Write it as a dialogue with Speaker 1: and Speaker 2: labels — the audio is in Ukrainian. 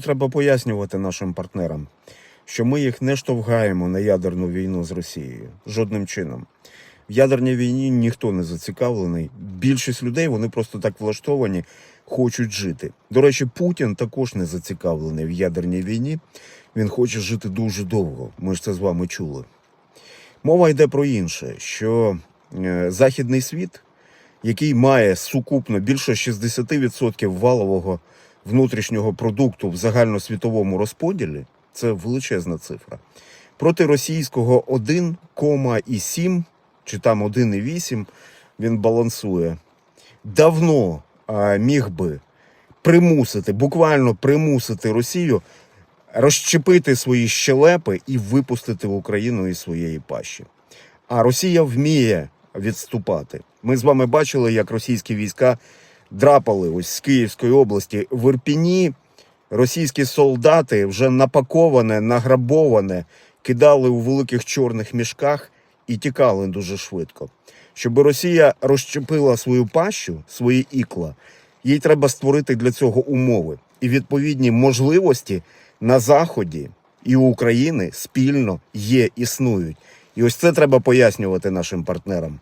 Speaker 1: Треба пояснювати нашим партнерам, що ми їх не штовхаємо на ядерну війну з Росією жодним чином. В ядерній війні ніхто не зацікавлений. Більшість людей вони просто так влаштовані, хочуть жити. До речі, Путін також не зацікавлений в ядерній війні. Він хоче жити дуже довго. Ми ж це з вами чули. Мова йде про інше, що е, західний світ, який має сукупно більше 60% валового внутрішнього продукту в загальносвітовому розподілі, це величезна цифра. Проти російського 1,7 чи там 1,8 він балансує. Давно а, міг би примусити, буквально примусити Росію розчепити свої щелепи і випустити в Україну із своєї пащі. А Росія вміє відступати. Ми з вами бачили, як російські війська драпали ось з Київської області в Ірпіні. Російські солдати вже напаковане, награбоване, кидали у великих чорних мішках і тікали дуже швидко. Щоб Росія розчепила свою пащу, свої ікла, їй треба створити для цього умови і відповідні можливості на заході і у України спільно є, існують. І ось це треба пояснювати нашим партнерам.